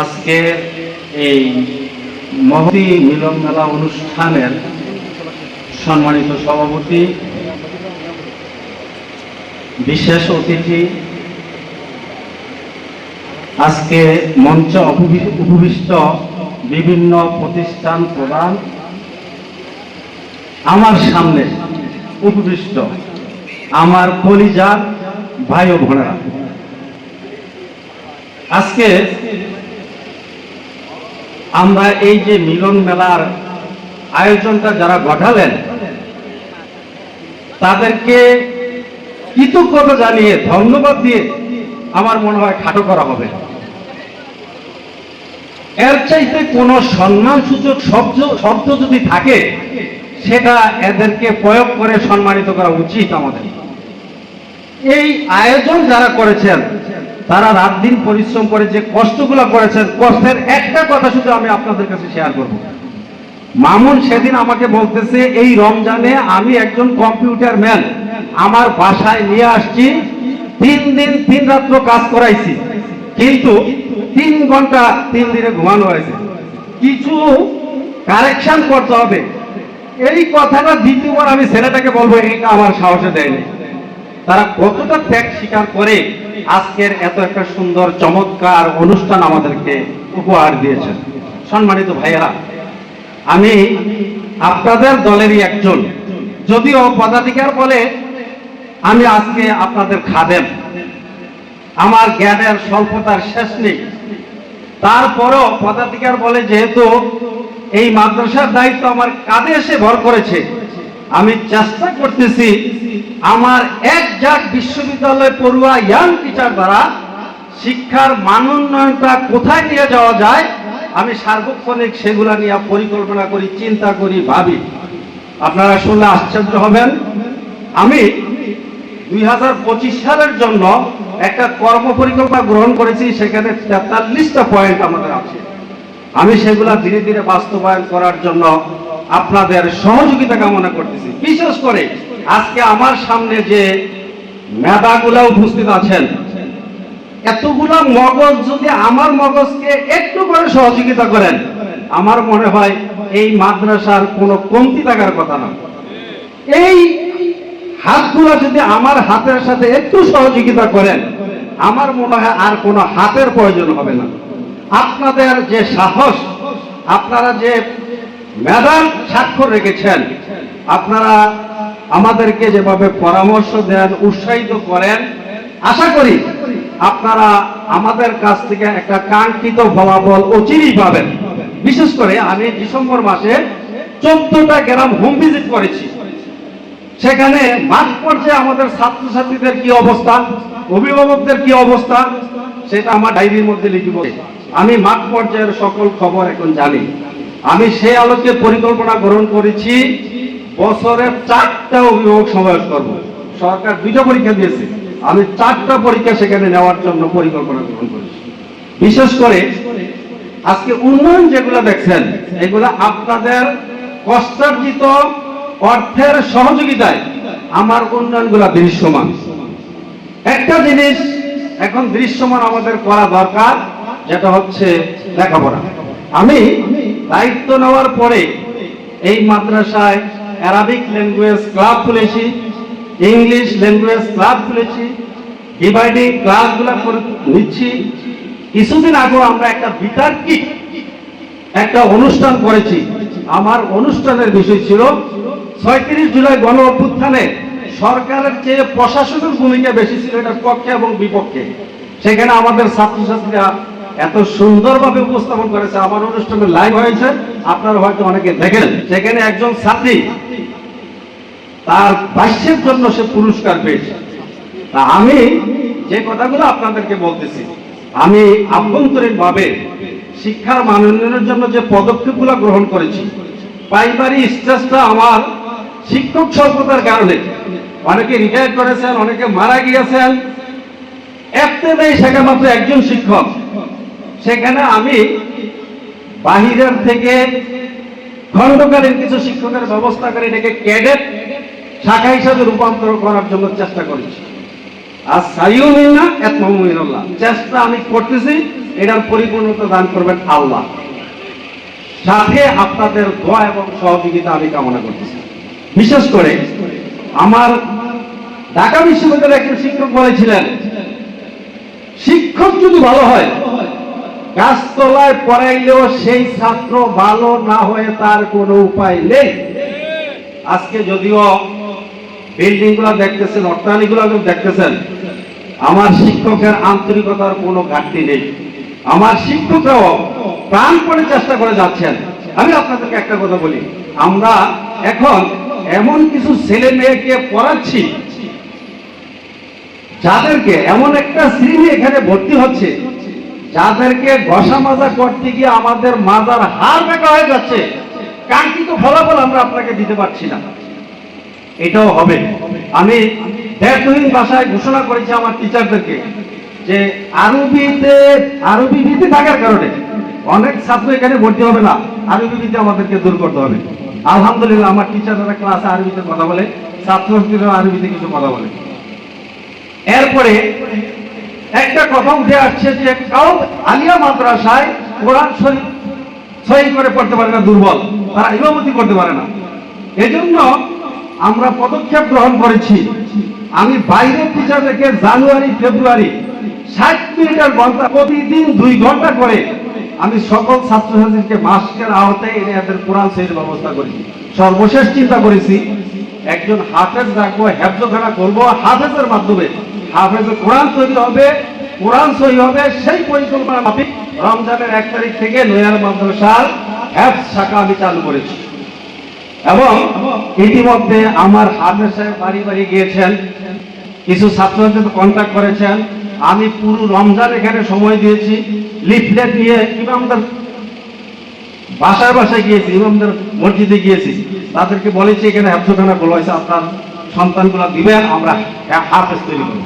আজকে এই মহতি মিলন মেলা অনুষ্ঠানের সম্মানিত সভাপতি, বিশেষ অতিথি, আজকে মঞ্চ উপবিষ্ট বিভিন্ন প্রতিষ্ঠান প্রধান, আমার সামনে উপবিষ্ট আমার কলিজার ভাই ও বোনেরা। আজকে আমরা এই যে মিলন মেলার আয়োজনটা যারা ঘটালেন তাদেরকে কৃতজ্ঞতা জানিয়ে, ধন্যবাদ দিয়ে আমার মনে হয় খাটো করা হবে। এর চাইতে কোনো সম্মানসূচক শব্দ শব্দ যদি থাকে, সেটা এদেরকে প্রয়োগ করে সম্মানিত করা উচিত আমাদের। এই আয়োজন যারা করেছেন তারা রাত দিন পরিশ্রম করে যে কষ্টগুলো করেছেন, কষ্টের একটা কথা শুধু আমি আপনাদের কাছে শেয়ার করব। মামুন সেদিন আমাকে বলতেছে, এই রমজানে আমি একজন কম্পিউটার ম্যান আমার বাসায় নিয়ে আসছি, তিন দিন তিন রাত্র কাজ করাইছি, কিন্তু তিন ঘণ্টা তিন দিনে ঘুমানো হয়েছে। কিছু কারেকশন করতে হবে। এই কথাটা দ্বিতীয়বার আমি ছেলেটাকে বলব, এটা আমার সাহসে দেয়নি। তারা কতটা ত্যাগ স্বীকার করে, আজকের এত একটা সুন্দর, চমৎকার অনুষ্ঠান আমাদেরকে উপহার দিয়েছেন। সম্মানিত ভাইয়েরা, আমি আপনাদের দলেরই একজন। যদিও পদাধিকার বলে, আমি আজকে আপনাদের খাদেম। আমার জ্ঞানের স্বল্পতার শেষ নেই। তারপরও পদাধিকার বলে, যেহেতু এই মাদ্রাসার দায়িত্ব আমার কাঁধে এসে ভর করেছে আমি চেষ্টা করতেছি আমার এক জাক বিশ্ববিদ্যালয় পড়ুয়া ইয়াং টিচার দ্বারা শিক্ষার মান উন্নয়নটা কোথায় নিয়ে যাওয়া যায়, আমি সার্বক্ষণিক সেগুলা নিয়ে পরিকল্পনা করি, চিন্তা করি, ভাবি। আপনারা শুনলে আশ্চর্য হবেন। আমি দুই হাজার পঁচিশ সালের জন্য একটা কর্ম পরিকল্পনা গ্রহণ করেছি, সেখানে তেতাল্লিশটা পয়েন্ট আমাদের আছে। আমি সেগুলা ধীরে ধীরে বাস্তবায়ন করার জন্য আপনাদের সহযোগিতা কামনা করতেছি। বিশেষ করে আজকে আমার সামনে যে মেধাগুলা উপস্থিত আছেন, এতগুলা মগজ যদি আমার মগজকে একটু করে সহযোগিতা করেন, আমার মনে হয় এই মাদ্রাসার কোনো কমতি থাকার কথা না। এই হাতগুলা যদি আমার হাতের সাথে একটু সহযোগিতা করেন, আমার মনে হয় আর কোনো হাতের প্রয়োজন হবে না। আপনাদের যে সাহস, আপনারা যে মেধার স্বাক্ষর রেখেছেন, আপনারা আমাদেরকে যেভাবে পরামর্শ দেন, উৎসাহিত করেন, আশা করি আপনারা আমাদের কাছ থেকে একটা কাঙ্ক্ষিত ফলাফল অচিরেই পাবেন। বিশেষ করে আমি ডিসেম্বর মাসে চোদ্দটা গ্রাম হোম ভিজিট করেছি। সেখানে মাঠ পর্যায়ে আমাদের ছাত্রছাত্রীদের কি অবস্থা, অভিভাবকদের কি অবস্থা, সেটা আমার ডায়েরির মধ্যে লিখিব আমি মাঠ পর্যায়ের সকল খবর এখন জানি। আমি সেই আলোকে পরিকল্পনা গ্রহণ করেছি বছরের চারটা অভিভাবক সমাবেশ করব। সরকার দুইটা পরীক্ষা দিয়েছে। আমি চারটা পরীক্ষা সেখানে নেওয়ার জন্য পরিকল্পনা গ্রহণ করেছি। বিশেষ করে আজকে উন্নয়ন যেগুলো দেখছেন, এগুলো আপনাদের কষ্টার্জিত অর্থের সহযোগিতায় আমার উন্নয়নগুলো দৃশ্যমান। একটা জিনিস এখন দৃশ্যমান আমাদের করা দরকার যেটা হচ্ছে লেখাপড়া। আমি দায়িত্ব নেওয়ার পরে এই মাদ্রাসায় অ্যারাবিক ল্যাঙ্গুয়েজ ক্লাব খুলেছি ইংলিশ ল্যাঙ্গুয়েজ ক্লাব খুলেছি ডিভাইডিং ক্লাসগুলো করে নিচ্ছি। কিছুদিন আগেও আমরা একটা বিতার্কিক একটা অনুষ্ঠান করেছি। আমার অনুষ্ঠানের বিষয় ছিল ছয়ত্রিশ জুলাই গণ অভ্যুত্থানে সরকারের চেয়ে প্রশাসনের ভূমিকা বেশি ছিল এটার পক্ষে এবং বিপক্ষে। সেখানে আমাদের ছাত্রছাত্রীরা এত সুন্দরভাবে উপস্থাপন করেছে, আমার অনুষ্ঠানে লাইভ হয়েছে, আপনারা হয়তো অনেকে দেখেন, সেখানে একজন ছাত্রী, তার ভাষ্যের জন্য সে পুরস্কার পেয়েছে। তা আমি যে কথাগুলো আপনাদেরকে বলতেছি, আমি আভ্যন্তরীণ ভাবে শিক্ষার মান উন্নয়নের জন্য যে পদক্ষেপগুলো গ্রহণ করেছি প্রাইমারি স্টেজটা আমার শিক্ষক স্বল্পতার কারণে। অনেকে রিটায়ার করেছেন, অনেকে মারা গিয়েছেন একতে নেই সেখানে মাত্র একজন শিক্ষক। সেখানে আমি বাহিরের থেকে খণ্ডকালীন কিছু শিক্ষকের ব্যবস্থা করে এটাকে ক্যাডেট শাখা হিসাবে রূপান্তর করার জন্য চেষ্টা করেছি। আর সাইও মিন্না এতমিনুল্লাহ চেষ্টা আমি করতেছি, এটার পরিপূর্ণতা দান করবেন আল্লাহ। সাথে আপনাদের দোয়া এবং সহযোগিতা আমি কামনা করতেছি। বিশেষ করে আমার ঢাকা বিশ্ববিদ্যালয়ের একজন শিক্ষক বলেছিলেন, শিক্ষক যদি ভালো হয় গাছতলায় পড়াইলেও সেই ছাত্র ভালো না হয়ে তার কোনো উপায় নেই। আজকে যদিও বিল্ডিংগুলো দেখতেছেন অট্টালিকগুলো দেখতেছেন, আমার শিক্ষকের আন্তরিকতার কোনো ঘাটতি নেই। আমার শিক্ষকরাও প্রাণপণে চেষ্টা করে যাচ্ছেন। আমি আপনাদেরকে একটা কথা বলি, আমরা এখন এমন কিছু ছেলে মেয়েকে পড়াচ্ছি, যাদেরকে এমন একটা শ্রেণি এখানে ভর্তি হচ্ছে যাদেরকে ঘষা মাজা করতে গিয়ে আমাদের মাজার হার দেখা হয়ে যাচ্ছে, কাঙ্ক্ষিত ফলাফল আমরা আপনাকে দিতে পারছি না। এটাও হবে। আমি ব্যর্থহীন ভাষায় ঘোষণা করেছি আমার টিচারদেরকে যে আরবিতে আরবি ভীতি থাকার কারণে অনেক ছাত্র এখানে ভর্তি হবে না আরবি ভীতি আমাদেরকে দূর করতে হবে। আলহামদুলিল্লাহ, আমার টিচাররা ক্লাসে আরবিতে কথা বলে ছাত্রছাত্রীরা আরবিতে কিছু কথা বলে। এরপরে একটা কথা উঠে আসছে যে কাউ আলিয়া মাদ্রাসায় কোরআন শরীফ সহি করে পড়তে পারে না, দুর্বল। তারা ইমামতি করতে পারে না। এজন্য আমরা পদক্ষেপ গ্রহণ করেছি। আমি বাইরের টিচার রেখে জানুয়ারি, ফেব্রুয়ারি ষাট মিনিটের ঘণ্টা প্রতিদিন দুই ঘণ্টা করে আমি সকল ছাত্রছাত্রীকে মাস্কের আওতায় এনে এদের কোরআন সহির ব্যবস্থা করেছি। সর্বশেষ চিন্তা করেছি একজন হাফেজ রাখব, হেফজখানা করব, হাফেজের মাধ্যমে। হাফেজের কোরআন তৈরি হবে, কোরআন সহি হবে, সেই পরিকল্পনা মাফিক রমজানের এক তারিখ থেকে নয়ার মাদ্রাসার হ্যাপস শাখা আমি চালু করেছি। এবং ইতিমধ্যে আমার হাফেজ সাহেব বাড়ি বাড়ি গিয়েছেন, কিছু ছাত্রদের সাথে কন্ট্যাক্ট করেছেন। আমি পুরো রমজান এখানে সময় দিয়েছি লিফলেট নিয়ে ইমামদের বাসায় বাসায় গিয়েছি, ইমামদের মসজিদে গিয়েছি। তাদেরকে বলেছি, এখানে হেফজখানা খোলা হয়েছে, আপনার সন্তানগুলো দিবেন, আমরা হাফেজ তৈরি করব।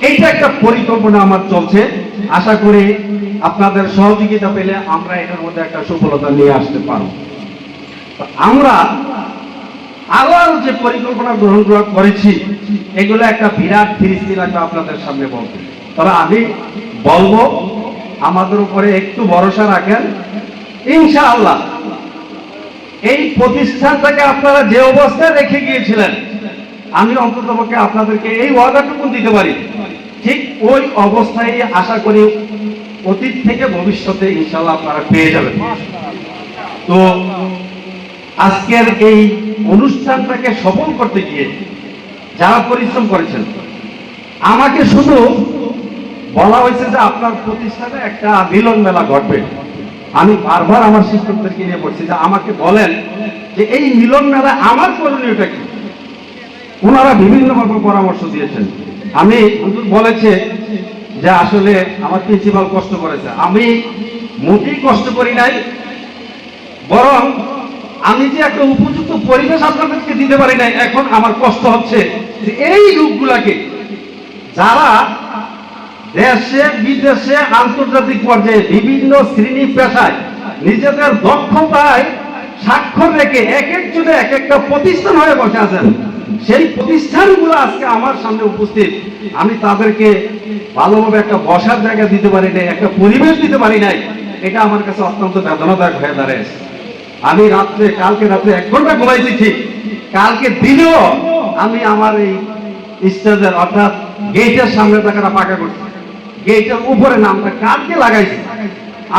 এইটা একটা পরিকল্পনা আমার চলছে। আশা করি আপনাদের সহযোগিতা পেলে আমরা এটার মধ্যে একটা সফলতা নিয়ে আসতে পারব। আমরা আরও যে পরিকল্পনা গ্রহণ করা- করেছি, এগুলো একটা বিরাট ফিরিস্তি লাগবে আপনাদের সামনে বলতে তবে আমি বলব, আমাদের উপরে একটু ভরসা রাখেন ইনশাআল্লাহ। এই প্রতিষ্ঠানটাকে আপনারা যে অবস্থায় রেখে গিয়েছিলেন, আমি অন্ততপক্ষে আপনাদেরকে এই ওয়াদাটুকু দিতে পারি। ঠিক ওই অবস্থায় আশা করি অতীত থেকে ভবিষ্যতে ইনশাআল্লাহ আপনারা পেয়ে যাবেন। তো আজকের এই অনুষ্ঠানটাকে সফল করতে গিয়ে যারা পরিশ্রম করেছেন, আমাকে শুধু বলা হয়েছে যে আপনার প্রতিষ্ঠানে একটা মিলন মেলা ঘটবে। আমি বারবার আমার শিক্ষকদেরকে নিয়ে বলছি যে আমাকে বলেন যে এই মিলন মেলা আমার করণীয়টা কি? ওনারা বিভিন্নভাবে পরামর্শ দিয়েছেন। আমি বলেছে যে আসলে আমার প্রিন্সিপাল কষ্ট করেছে। আমি মোটেই কষ্ট করি নাই, বরং আমি যে একটা উপযুক্ত পরিবেশ আপনাদেরকে দিতে পারি নাই, এখন আমার কষ্ট হচ্ছে যে এই লোকগুলাকে যারা দেশে, বিদেশে আন্তর্জাতিক পর্যায়ে বিভিন্ন শ্রেণি পেশায় নিজেদের দক্ষতায় স্বাক্ষর রেখে এক একজনে এক একটা প্রতিষ্ঠান হয়ে বসে আছেন। সেই প্রতিষ্ঠানগুলো আজকে আমার সামনে উপস্থিত। আমি তাদেরকে ভালোভাবে একটা বসার জায়গা দিতে পারি নাই, একটা পরিবেশ দিতে পারি নাই। এটা আমার কাছে অত্যন্ত বেদনাদায়ক হয়ে দাঁড়িয়েছে আমি রাত্রে, কালকে রাত্রে এক ঘণ্টা ঘুমাইছি ঠিক। কালকে দিনেও আমি আমার এই স্টেজের অর্থাৎ গেটের সামনে টাকাটা পাকা করছি। গেটের উপরে নামটা লাগাইছি।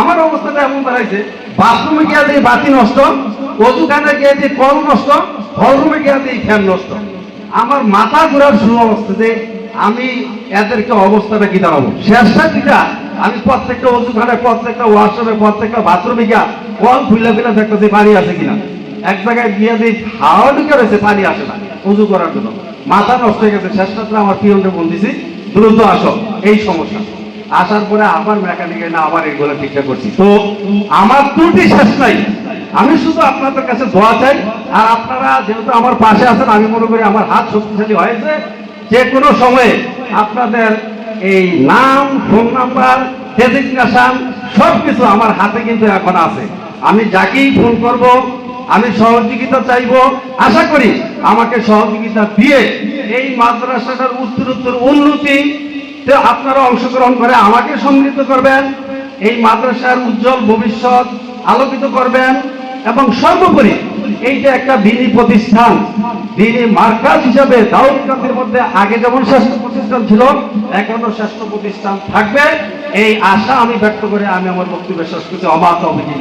আমার অবস্থাটা এমন দাঁড়াইছে বাথরুমে গিয়ে দিয়ে বাতি নষ্ট, অজুখানে গিয়ে দিয়ে কল নষ্ট, হলরুমে গিয়ে দিয়ে ফ্যান নষ্ট। আমার মাথা ঘোরার শুরু অবস্থা যে আমি এদেরকে অবস্থাটা কি দাঁড়াবো শেষটা কিটা আমি প্রত্যেকটা অজুখানে, প্রত্যেকটা ওয়াশরুমে, প্রত্যেকটা বাথরুমে গিয়া কল খুলে খুলে দেখতেছি পানি আছে কিনা। এক জায়গায় গিয়ে দিই হাওয়া ঢুকে রয়েছে, পানি আসে না, উজু করার জন্য। মাথা নষ্ট হয়ে গেছে। শেষ রাত্রে আমার পিয়নকে ফোন দিছি দ্রুত আসো, এই সমস্যা। আসার পরে আবার মেকানিকে না, আবার এগুলো ঠিকঠাক করছি। তো আমার ত্রুটি শেষ নাই। আমি শুধু আপনাদের কাছে দোয়া চাই, আর আপনারা যেহেতু আমার পাশে আছেন, আমি মনে করি আমার হাত শক্তিশালী হয়েছে, যে কোনো সময়ে আপনাদের এই নাম ফোন নাম্বার ডেজিগনেশন সব কিছু আমার হাতে কিন্তু এখন আছে। আমি যাকেই ফোন করব আমি সহযোগিতা চাইব। আশা করি আমাকে সহযোগিতা দিয়ে এই মাদ্রাসাটার উত্তরোত্তর উন্নতি আপনারা অংশগ্রহণ করে আমাকে সমৃদ্ধ করবেন, এই মাদ্রাসার উজ্জ্বল ভবিষ্যৎ আলোকিত করবেন এবং সর্বোপরি এইটা একটা দিনী প্রতিষ্ঠান, দিনী মার্কাজ হিসাবে দাউদকান্দির মধ্যে আগে যেমন শ্রেষ্ঠ প্রতিষ্ঠান ছিল, এখনও শ্রেষ্ঠ প্রতিষ্ঠান থাকবে। এই আশা আমি ব্যক্ত করে আমি আমার বক্তব্য শেষ করছি। অবাধ অভিযোগ